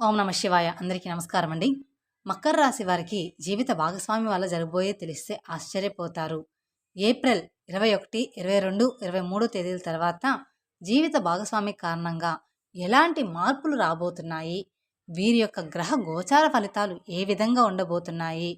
ఓం నమ శివాయ. అందరికీ నమస్కారం అండి. మకర రాశి వారికి జీవిత భాగస్వామి వల్ల జరగబోయే తెలిస్తే ఆశ్చర్యపోతారు. ఏప్రిల్ ఇరవై ఒకటి ఇరవై రెండు ఇరవై మూడు తేదీల తర్వాత జీవిత భాగస్వామి కారణంగా ఎలాంటి మార్పులు రాబోతున్నాయి? వీరి యొక్క గ్రహ గోచార ఫలితాలు ఏ విధంగా ఉండబోతున్నాయి?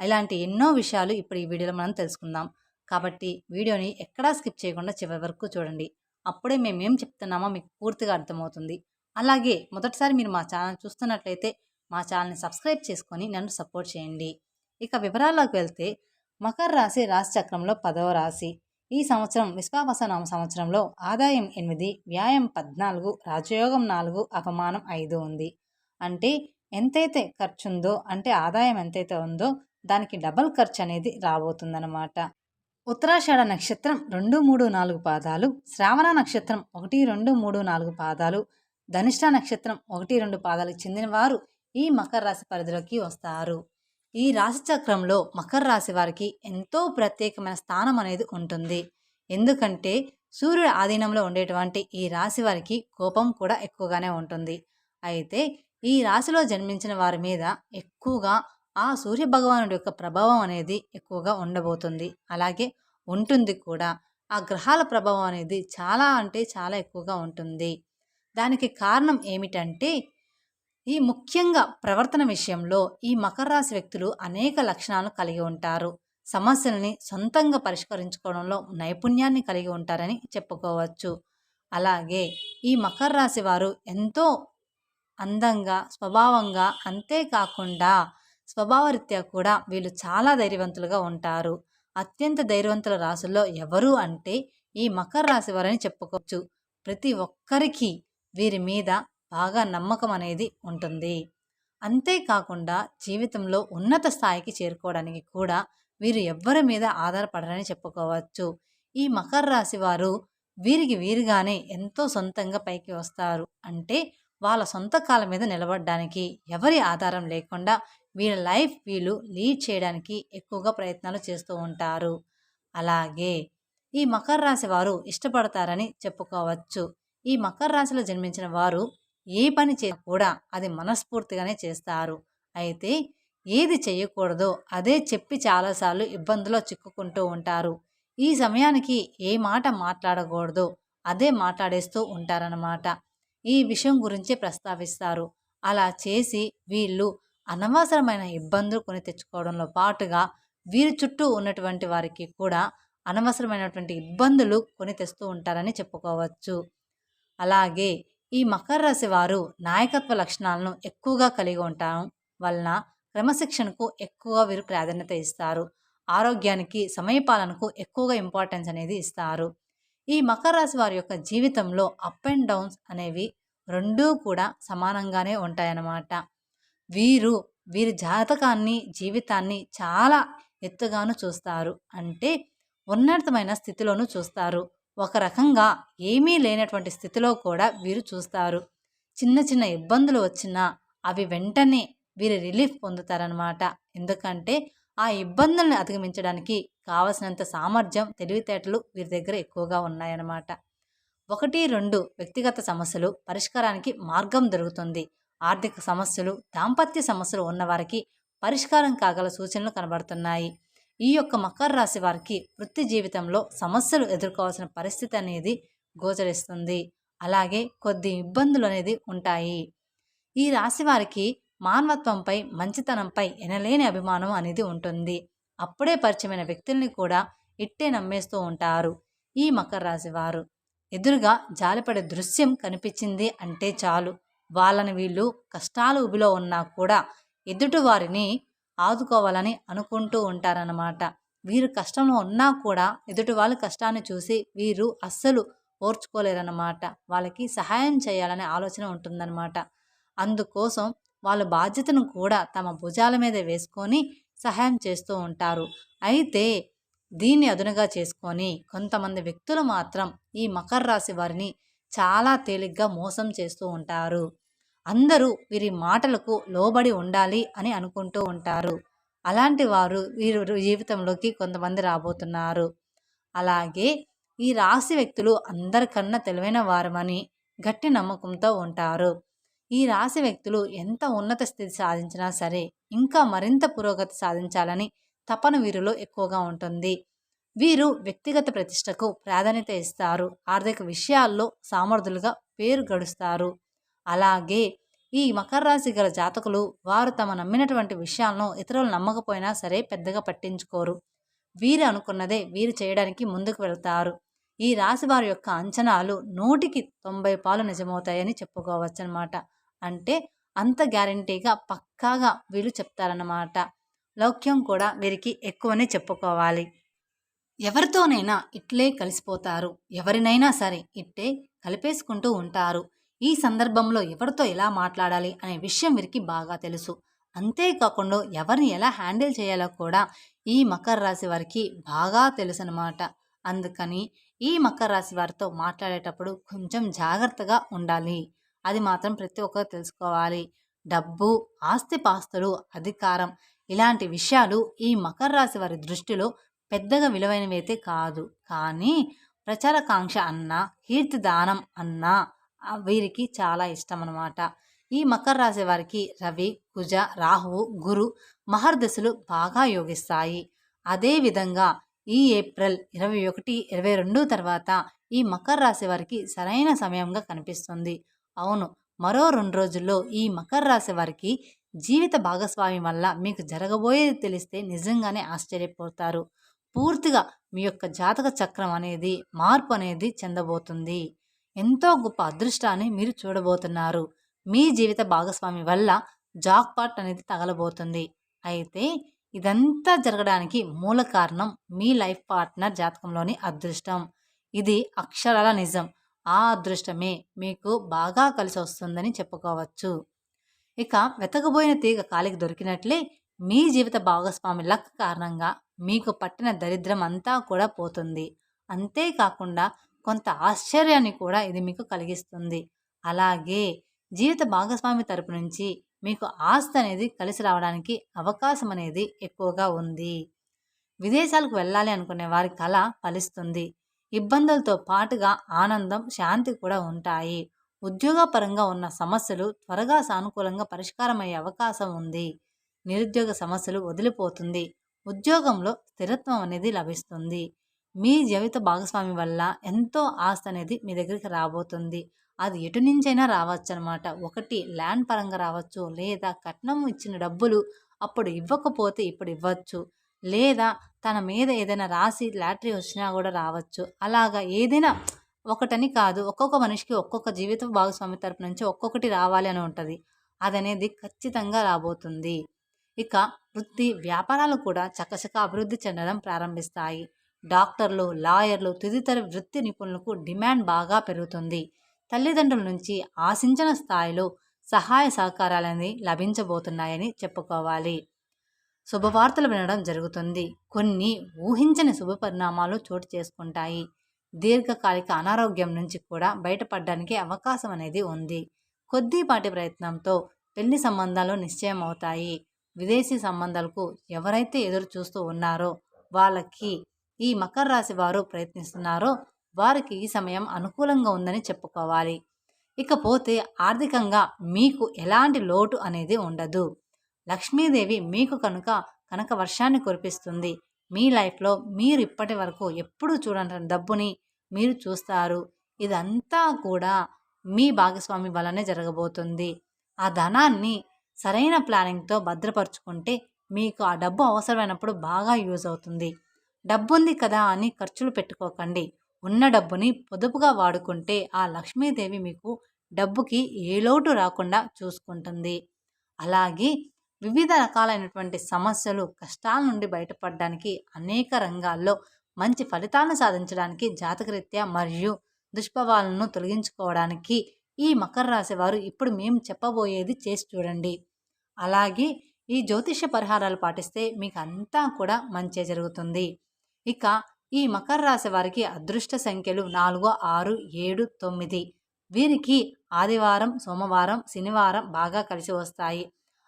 ఇలాంటి ఎన్నో విషయాలు ఇప్పుడు ఈ వీడియోలో మనం తెలుసుకుందాం. కాబట్టి వీడియోని ఎక్కడా స్కిప్ చేయకుండా చివరి వరకు చూడండి. అప్పుడే మేము ఏం చెప్తున్నామో మీకు పూర్తిగా అర్థమవుతుంది. అలాగే మొదటిసారి మీరు మా ఛానల్ చూస్తున్నట్లయితే మా ఛానల్ని సబ్స్క్రైబ్ చేసుకొని నన్ను సపోర్ట్ చేయండి. ఇక వివరాల్లోకి వెళ్తే మకర రాశి రాశి చక్రంలో పదవ రాశి. ఈ సంవత్సరం విశ్వావసనామ సంవత్సరంలో ఆదాయం ఎనిమిది వ్యాయం పద్నాలుగు రాజయోగం నాలుగు అపమానం ఐదు ఉంది. అంటే ఎంతైతే ఖర్చు ఉందో అంటే ఆదాయం ఎంతైతే ఉందో దానికి డబల్ ఖర్చు అనేది రాబోతుందన్నమాట. ఉత్తరాషాఢ నక్షత్రం రెండు మూడు నాలుగు పాదాలు శ్రావణ నక్షత్రం ఒకటి రెండు మూడు నాలుగు పాదాలు ధనిష్ట నక్షత్రం ఒకటి రెండు పాదాలకు చెందిన వారు ఈ మకర రాశి పరిధిలోకి వస్తారు. ఈ రాశి చక్రంలో మకర రాశి వారికి ఎంతో ప్రత్యేకమైన స్థానం అనేది ఉంటుంది. ఎందుకంటే సూర్యుడు ఆధీనంలో ఉండేటువంటి ఈ రాశి వారికి కోపం కూడా ఎక్కువగానే ఉంటుంది. అయితే ఈ రాశిలో జన్మించిన వారి మీద ఎక్కువగా ఆ సూర్య భగవానుడి యొక్క ప్రభావం అనేది ఎక్కువగా ఉండబోతుంది. అలాగే ఉంటుంది కూడా. ఆ గ్రహాల ప్రభావం అనేది చాలా అంటే చాలా ఎక్కువగా ఉంటుంది. దానికి కారణం ఏమిటంటే ఈ ముఖ్యంగా ప్రవర్తన విషయంలో ఈ మకర రాశి వ్యక్తులు అనేక లక్షణాలను కలిగి ఉంటారు. సమస్యల్ని సొంతంగా పరిష్కరించుకోవడంలో నైపుణ్యాన్ని కలిగి ఉంటారని చెప్పుకోవచ్చు. అలాగే ఈ మకర రాశి వారు ఎంతో అందంగా స్వభావంగా అంతేకాకుండా స్వభావరీత్యా కూడా వీళ్ళు చాలా ధైర్యవంతులుగా ఉంటారు. అత్యంత ధైర్యవంతుల రాశుల్లో ఎవరు అంటే ఈ మకర రాశి వారని చెప్పుకోవచ్చు. ప్రతి ఒక్కరికి వీరి మీద బాగా నమ్మకం అనేది ఉంటుంది. అంతేకాకుండా జీవితంలో ఉన్నత స్థాయికి చేరుకోవడానికి కూడా వీరు ఎవ్వరి మీద ఆధారపడరని చెప్పుకోవచ్చు. ఈ మకర రాశి వారు వీరికి వీరుగానే ఎంతో సొంతంగా పైకి వస్తారు. అంటే వాళ్ళ సొంత కాళ్ళ మీద నిలబడడానికి ఎవరి ఆధారం లేకుండా వీళ్ళ లైఫ్ వీళ్ళు లీడ్ చేయడానికి ఎక్కువగా ప్రయత్నాలు చేస్తూ ఉంటారు. అలాగే ఈ మకర రాశి వారు ఇష్టపడతారని చెప్పుకోవచ్చు. ఈ మకర రాశిలో జన్మించిన వారు ఏ పని చే కూడా అది మనస్ఫూర్తిగానే చేస్తారు. అయితే ఏది చేయకూడదో అదే చెప్పి చాలాసార్లు ఇబ్బందులో చిక్కుకుంటూ ఉంటారు. ఈ సమయానికి ఏ మాట మాట్లాడకూడదో అదే మాట్లాడేస్తూ ఉంటారన్నమాట. ఈ విషయం గురించే ప్రస్తావిస్తారు. అలా చేసి వీళ్ళు అనవసరమైన ఇబ్బందులు కొని తెచ్చుకోవడంలో పాటుగా వీరి చుట్టూ ఉన్నటువంటి వారికి కూడా అనవసరమైనటువంటి ఇబ్బందులు కొని తెస్తూ ఉంటారని చెప్పుకోవచ్చు. అలాగే ఈ మకర రాశి వారు నాయకత్వ లక్షణాలను ఎక్కువగా కలిగి ఉండటం వలన క్రమశిక్షణకు ఎక్కువగా వీరు ప్రాధాన్యత ఇస్తారు. ఆరోగ్యానికి సమయపాలనకు ఎక్కువగా ఇంపార్టెన్స్ అనేది ఇస్తారు. ఈ మకర రాశి వారి యొక్క జీవితంలో అప్ అండ్ డౌన్స్ అనేవి రెండూ కూడా సమానంగానే ఉంటాయన్నమాట. వీరు వీరి జాతకాన్ని జీవితాన్ని చాలా ఎత్తుగాను చూస్తారు. అంటే ఉన్నతమైన స్థితిలోనూ చూస్తారు. ఒక రకంగా ఏమీ లేనటువంటి స్థితిలో కూడా వీరు చూస్తారు. చిన్న చిన్న ఇబ్బందులు వచ్చినా అవి వెంటనే వీరు రిలీఫ్ పొందుతారనమాట ఎందుకంటే ఆ ఇబ్బందుల్ని అధిగమించడానికి కావలసినంత సామర్థ్యం తెలివితేటలు వీరి దగ్గర ఎక్కువగా ఉన్నాయన్నమాట. ఒకటి రెండు వ్యక్తిగత సమస్యలు పరిష్కారానికి మార్గం దొరుకుతుంది. ఆర్థిక సమస్యలు దాంపత్య సమస్యలు ఉన్నవారికి పరిష్కారం కాగల సూచనలు కనబడుతున్నాయి. ఈ యొక్క మకర రాశి వారికి వృత్తి జీవితంలో సమస్యలు ఎదుర్కోవాల్సిన పరిస్థితి అనేది గోచరిస్తుంది. అలాగే కొద్ది ఇబ్బందులు అనేది ఉంటాయి. ఈ రాశి వారికి మానవత్వంపై మంచితనంపై ఎనలేని అభిమానం అనేది ఉంటుంది. అప్పుడే పరిచయమైన వ్యక్తుల్ని కూడా ఇట్టే నమ్మేస్తూ ఉంటారు ఈ మకర రాశి వారు. ఎదురుగా జాలిపడే దృశ్యం కనిపించింది అంటే చాలు. వాళ్ళని వీళ్ళు కష్టాలు ఉబిలో ఉన్నా కూడా ఎదుటి వారిని ఆదుకోవాలని అనుకుంటూ ఉంటారన్నమాట. వీరు కష్టంలో ఉన్నా కూడా ఎదుటి వాళ్ళ కష్టాన్ని చూసి వీరు అస్సలు ఓర్చుకోలేరన్నమాట. వాళ్ళకి సహాయం చేయాలనే ఆలోచన ఉంటుందన్నమాట. అందుకోసం వాళ్ళ బాధ్యతను కూడా తమ భుజాల మీద వేసుకొని సహాయం చేస్తూ ఉంటారు. అయితే దీన్ని అదునుగా చేసుకొని కొంతమంది వ్యక్తులు మాత్రం ఈ మకర రాశి వారిని చాలా తేలిగ్గా మోసం చేస్తూ ఉంటారు. అందరూ వీరి మాటలకు లోబడి ఉండాలి అని అనుకుంటూ ఉంటారు. అలాంటి వారు వీరు జీవితంలోకి కొంతమంది రాబోతున్నారు. అలాగే ఈ రాశి వ్యక్తులు అందరికన్నా తెలివైన వారమని గట్టి నమ్మకంతో ఉంటారు. ఈ రాశి వ్యక్తులు ఎంత ఉన్నత స్థితి సాధించినా సరే ఇంకా మరింత పురోగతి సాధించాలని తపన వీరిలో ఎక్కువగా ఉంటుంది. వీరు వ్యక్తిగత ప్రతిష్టకు ప్రాధాన్యత ఇస్తారు. ఆర్థిక విషయాల్లో సామర్థులుగా పేరు గడుస్తారు. అలాగే ఈ మకర రాశి గల జాతకులు వారు తమ నమ్మినటువంటి విషయాలను ఇతరులు నమ్మకపోయినా సరే పెద్దగా పట్టించుకోరు. వీరు అనుకున్నదే వీరు చేయడానికి ముందుకు వెళ్తారు. ఈ రాశి వారి యొక్క అంచనాలు నూటికి తొంభై పాలు నిజమవుతాయని చెప్పుకోవచ్చు అనమాట అంటే అంత గ్యారంటీగా పక్కాగా వీళ్ళు చెప్తారన్నమాట. లౌక్యం కూడా వీరికి ఎక్కువనే చెప్పుకోవాలి. ఎవరితోనైనా ఇట్లే కలిసిపోతారు. ఎవరినైనా సరే ఇట్టే కలిపేసుకుంటూ ఉంటారు. ఈ సందర్భంలో ఎవరితో ఎలా మాట్లాడాలి అనే విషయం వీరికి బాగా తెలుసు. అంతేకాకుండా ఎవరిని ఎలా హ్యాండిల్ చేయాలో కూడా ఈ మకర రాశి వారికి బాగా తెలుసు అనమాట అందుకని ఈ మకర రాశి వారితో మాట్లాడేటప్పుడు కొంచెం జాగ్రత్తగా ఉండాలి. అది మాత్రం ప్రతి ఒక్కరు తెలుసుకోవాలి. డబ్బు ఆస్తిపాస్తులు అధికారం ఇలాంటి విషయాలు ఈ మకర రాశి వారి దృష్టిలో పెద్దగా విలువైనవైతే కాదు. కానీ ప్రచారకాంక్ష అన్నా కీర్తిదానం అన్నా వీరికి చాలా ఇష్టం అనమాట ఈ మకర రాశి వారికి రవి కుజ రాహువు గురు మహర్దశలు బాగా యోగిస్తాయి. అదేవిధంగా ఈ ఏప్రిల్ ఇరవై ఒకటి ఇరవై రెండు తర్వాత ఈ మకర రాశి వారికి సరైన సమయంగా కనిపిస్తుంది. అవును మరో రెండు రోజుల్లో ఈ మకర రాశి వారికి జీవిత భాగస్వామి వల్ల మీకు జరగబోయేది తెలిస్తే నిజంగానే ఆశ్చర్యపోతారు. పూర్తిగా మీ యొక్క జాతక చక్రం అనేది మార్పు అనేది చెందబోతుంది. ఎంతో గొప్ప అదృష్టాన్ని మీరు చూడబోతున్నారు. మీ జీవిత భాగస్వామి వల్ల జాక్పాట్ అనేది తగలబోతుంది. అయితే ఇదంతా జరగడానికి మూల కారణం మీ లైఫ్ పార్ట్నర్ జాతకంలోని అదృష్టం. ఇది అక్షరాల నిజం. ఆ అదృష్టమే మీకు బాగా కలిసి వస్తుందని చెప్పుకోవచ్చు. ఇక వెతకబోయిన తీగ కాలికి దొరికినట్లే మీ జీవిత భాగస్వామి లక్ కారణంగా మీకు పట్టిన దరిద్రం అంతా కూడా పోతుంది. అంతేకాకుండా కొంత ఆశ్చర్యాన్ని కూడా ఇది మీకు కలిగిస్తుంది. అలాగే జీవిత భాగస్వామి తరపు నుంచి మీకు ఆస్తి అనేది కలిసి రావడానికి అవకాశం అనేది ఎక్కువగా ఉంది. విదేశాలకు వెళ్ళాలి అనుకునే వారి కళ ఫలిస్తుంది. ఇబ్బందులతో పాటుగా ఆనందం శాంతి కూడా ఉంటాయి. ఉద్యోగపరంగా ఉన్న సమస్యలు త్వరగా సానుకూలంగా పరిష్కారమయ్యే అవకాశం ఉంది. నిరుద్యోగ సమస్యలు వదిలిపోతుంది. ఉద్యోగంలో స్థిరత్వం అనేది లభిస్తుంది. మీ జీవిత భాగస్వామి వల్ల ఎంతో ఆస్తి అనేది మీ దగ్గరికి రాబోతుంది. అది ఎటు నుంచైనా రావచ్చు అనమాట ఒకటి ల్యాండ్ పరంగా రావచ్చు లేదా కట్నం ఇచ్చిన డబ్బులు అప్పుడు ఇవ్వకపోతే ఇప్పుడు ఇవ్వచ్చు. లేదా తన మీద ఏదైనా రాసి లాటరీ వచ్చినా కూడా రావచ్చు. అలాగా ఏదైనా ఒకటని కాదు ఒక్కొక్క మనిషికి ఒక్కొక్క జీవిత భాగస్వామి తరపు నుంచి ఒక్కొక్కటి రావాలి అని ఉంటుంది. అదనేది ఖచ్చితంగా రాబోతుంది. ఇక వృత్తి వ్యాపారాలు కూడా చకచక అభివృద్ధి చెందడం ప్రారంభిస్తాయి. డాక్టర్లు లాయర్లు తదితర వృత్తి నిపుణులకు డిమాండ్ బాగా పెరుగుతుంది. తల్లిదండ్రుల నుంచి ఆశించిన స్థాయిలో సహాయ సహకారాలని లభించబోతున్నాయని చెప్పుకోవాలి. శుభవార్తలు వినడం జరుగుతుంది. కొన్ని ఊహించని శుభ పరిణామాలు చోటు చేసుకుంటాయి. దీర్ఘకాలిక అనారోగ్యం నుంచి కూడా బయటపడడానికి అవకాశం అనేది ఉంది. కొద్దిపాటి ప్రయత్నంతో పెళ్ళి సంబంధాలు నిశ్చయం అవుతాయి. విదేశీ సంబంధాలకు ఎవరైతే ఎదురు చూస్తూ ఉన్నారో వాళ్ళకి ఈ మకర రాశి వారు ప్రయత్నిస్తున్నారో వారికి ఈ సమయం అనుకూలంగా ఉందని చెప్పుకోవాలి. ఇకపోతే ఆర్థికంగా మీకు ఎలాంటి లోటు అనేది ఉండదు. లక్ష్మీదేవి మీకు కనుక కనుక వర్షాన్ని కురిపిస్తుంది. మీ లైఫ్లో మీరు ఇప్పటి వరకు ఎప్పుడు చూడండి డబ్బుని మీరు చూస్తారు. ఇదంతా కూడా మీ భాగస్వామి వల్లనే జరగబోతుంది. ఆ ధనాన్ని సరైన ప్లానింగ్తో భద్రపరుచుకుంటే మీకు ఆ డబ్బు అవసరమైనప్పుడు బాగా యూజ్ అవుతుంది. డబ్బుంది కదా అని ఖర్చులు పెట్టుకోకండి. ఉన్న డబ్బుని పొదుపుగా వాడుకుంటే ఆ లక్ష్మీదేవి మీకు డబ్బుకి ఏ లోటు రాకుండా చూసుకుంటుంది. అలాగే వివిధ రకాలైనటువంటి సమస్యలు కష్టాల నుండి బయటపడడానికి అనేక రంగాల్లో మంచి ఫలితాలను సాధించడానికి జాతకరీత్యా మరియు దుష్ప్రభావాలను తొలగించుకోవడానికి ఈ మకర రాశి వారు ఇప్పుడు మేము చెప్పబోయేది చేసి చూడండి. అలాగే ఈ జ్యోతిష పరిహారాలు పాటిస్తే మీకు అంతా కూడా మంచి జరుగుతుంది. ఇక ఈ మకర రాశి వారికి అదృష్ట సంఖ్యలు నాలుగు ఆరు ఏడు తొమ్మిది. వీరికి ఆదివారం సోమవారం శనివారం బాగా కలిసి వస్తాయి.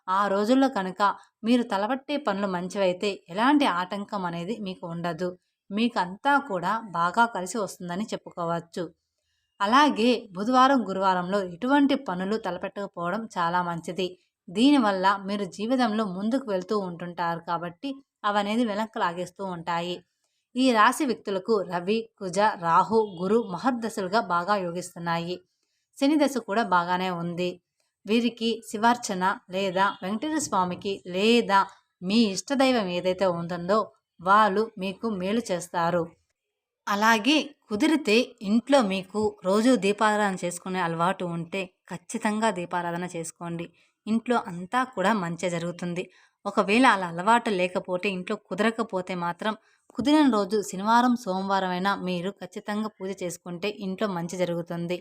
ఆ రోజుల్లో కనుక మీరు తలపట్టే పనులు మంచివైతే ఎలాంటి ఆటంకం అనేది మీకు ఉండదు. మీకు అంతా కూడా బాగా కలిసి వస్తుందని చెప్పుకోవచ్చు. అలాగే బుధవారం గురువారంలో ఇటువంటి పనులు తలపెట్టకపోవడం చాలా మంచిది. దీనివల్ల మీరు జీవితంలో ముందుకు వెళ్తూ ఉంటుంటారు కాబట్టి అవనేది వెనక్కి లాగేస్తూ ఉంటాయి. ఈ రాశి వ్యక్తులకు రవి కుజ రాహు గురు మహర్దశలుగా బాగా యోగిస్తున్నాయి. శని దశ కూడా బాగానే ఉంది. వీరికి శివార్చన లేదా వెంకటేశ్వర స్వామికి లేదా మీ ఇష్టదైవం ఏదైతే ఉంటుందో వాళ్ళు మీకు మేలు చేస్తారు. అలాగే కుదిరితే ఇంట్లో మీకు రోజు దీపారాధన చేసుకునే అలవాటు ఉంటే ఖచ్చితంగా దీపారాధన చేసుకోండి. ఇంట్లో అంతా కూడా మంచి జరుగుతుంది. ఒకవేళ అలా అలవాటు లేకపోతే ఇంట్లో కుదరకపోతే మాత్రం కుదిరిన రోజు శనివారం సోమవారం అయినా మీరు ఖచ్చితంగా పూజ చేసుకుంటే ఇంట్లో మంచి జరుగుతుంది.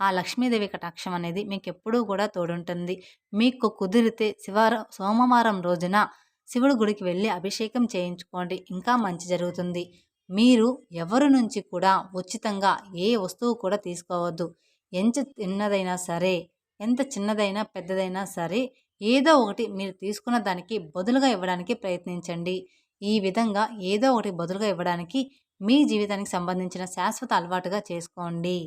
ఆ లక్ష్మీదేవి కటాక్షం అనేది మీకు ఎప్పుడూ కూడా తోడుంటుంది. మీకు కుదిరితే శివారం సోమవారం రోజున శివుడు గుడికి వెళ్ళి అభిషేకం చేయించుకోండి. ఇంకా మంచి జరుగుతుంది. మీరు ఎవరి నుంచి కూడా ఉచితంగా ఏ వస్తువు కూడా తీసుకోవద్దు. ఎంత చిన్నదైనా సరే ఎంత చిన్నదైనా పెద్దదైనా సరే ఏదో ఒకటి మీరు తీసుకున్న దానికి బదులుగా ఇవ్వడానికి ప్రయత్నించండి. ఈ విధంగా ఏదో ఒకటి బదులుగా ఇవ్వడానికి మీ జీవితానికి సంబంధించిన శాశ్వత అలవాటుగా చేసుకోండి.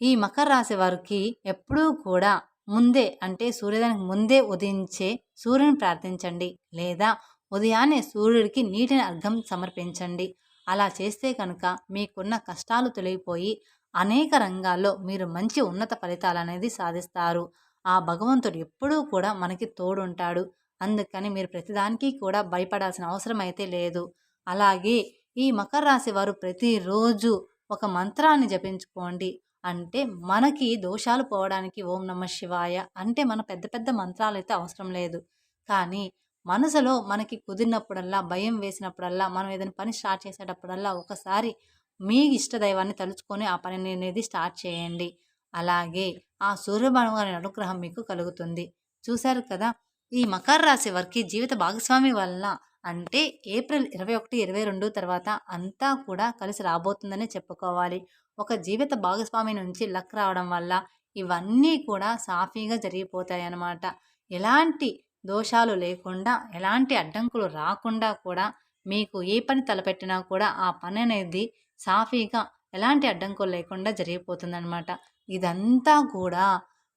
ఈ మకర రాశి వారికి ఎప్పుడూ కూడా ముందే అంటే సూర్యోదయానికి ముందే ఉదయించే సూర్యుని ప్రార్థించండి. లేదా ఉదయాన్నే సూర్యుడికి నీటిని అర్ఘం సమర్పించండి. అలా చేస్తే కనుక మీకున్న కష్టాలు తొలగిపోయి అనేక రంగాల్లో మీరు మంచి ఉన్నత ఫలితాలు అనేది సాధిస్తారు. ఆ భగవంతుడు ఎప్పుడూ కూడా మనకి తోడుంటాడు. అందుకని మీరు ప్రతిదానికి కూడా భయపడాల్సిన అవసరం అయితే లేదు. అలాగే ఈ మకర రాశి వారు ప్రతిరోజు ఒక మంత్రాన్ని జపించుకోండి. అంటే మనకి దోషాలు పోవడానికి ఓం నమ శివాయ అంటే మన పెద్ద పెద్ద మంత్రాలు అయితే అవసరం లేదు. కానీ మనసులో మనకి కుదిరినప్పుడల్లా భయం వేసినప్పుడల్లా మనం ఏదైనా పని స్టార్ట్ చేసేటప్పుడల్లా ఒకసారి మీ ఇష్టదైవాన్ని తలుచుకొని ఆ పని అనేది స్టార్ట్ చేయండి. అలాగే ఆ సూర్యభగవాని అనుగ్రహం మీకు కలుగుతుంది. చూశారు కదా? ఈ మకర రాశి వారికి జీవిత భాగస్వామి వల్ల అంటే ఏప్రిల్ ఇరవై ఒకటి ఇరవై రెండు తర్వాత అంతా కూడా కలిసి రాబోతుందని చెప్పుకోవాలి. ఒక జీవిత భాగస్వామి నుంచి లక్ రావడం వల్ల ఇవన్నీ కూడా సాఫీగా జరిగిపోతాయి అన్నమాట. ఎలాంటి దోషాలు లేకుండా ఎలాంటి అడ్డంకులు రాకుండా కూడా మీకు ఏ పని తలపెట్టినా కూడా ఆ పని అనేది సాఫీగా ఎలాంటి అడ్డంకులు లేకుండా జరిగిపోతుందనమాట ఇదంతా కూడా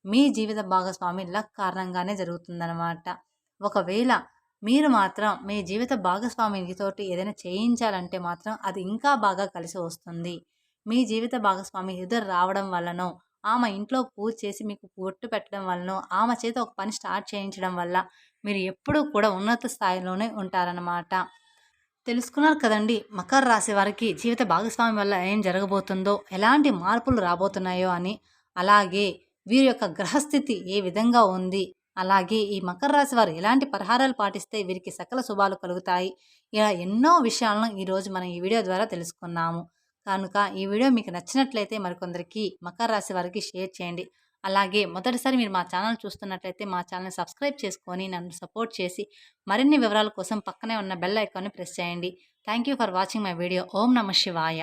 మీ జీవిత భాగస్వామి లక్ కారణంగానే జరుగుతుందనమాట ఒకవేళ మీరు మాత్రం మీ జీవిత భాగస్వామితోటి ఏదైనా చేయించాలంటే మాత్రం అది ఇంకా బాగా కలిసి వస్తుంది. మీ జీవిత భాగస్వామి ఇద్దరు రావడం వల్లనో ఆమె ఇంట్లో పూజ చేసి మీకు పొట్టు పెట్టడం వలన ఆమె చేత ఒక పని స్టార్ట్ చేయించడం వల్ల మీరు ఎప్పుడూ కూడా ఉన్నత స్థాయిలోనే ఉంటారన్నమాట. తెలుసుకున్నారు కదండి మకర రాశి వారికి జీవిత భాగస్వామి వల్ల ఏం జరగబోతుందో ఎలాంటి మార్పులు రాబోతున్నాయో అని. అలాగే వీరి యొక్క గ్రహస్థితి ఏ విధంగా ఉంది? అలాగే ఈ మకర రాశి వారు ఎలాంటి పరిహారాలు పాటిస్తే వీరికి సకల శుభాలు కలుగుతాయి? ఇలా ఎన్నో విషయాలను ఈరోజు మనం ఈ వీడియో ద్వారా తెలుసుకున్నాము. కనుక ఈ వీడియో మీకు నచ్చినట్లయితే మరికొందరికి మకర రాశి వారికి షేర్ చేయండి. అలాగే మొదటిసారి మీరు మా ఛానల్ చూస్తున్నట్లయితే మా ఛానల్ని సబ్స్క్రైబ్ చేసుకొని నన్ను సపోర్ట్ చేసి మరిన్ని వివరాల కోసం పక్కనే ఉన్న బెల్ ఐకాన్ని ప్రెస్ చేయండి. Thank you for watching my video. ఓం నమ శివాయ.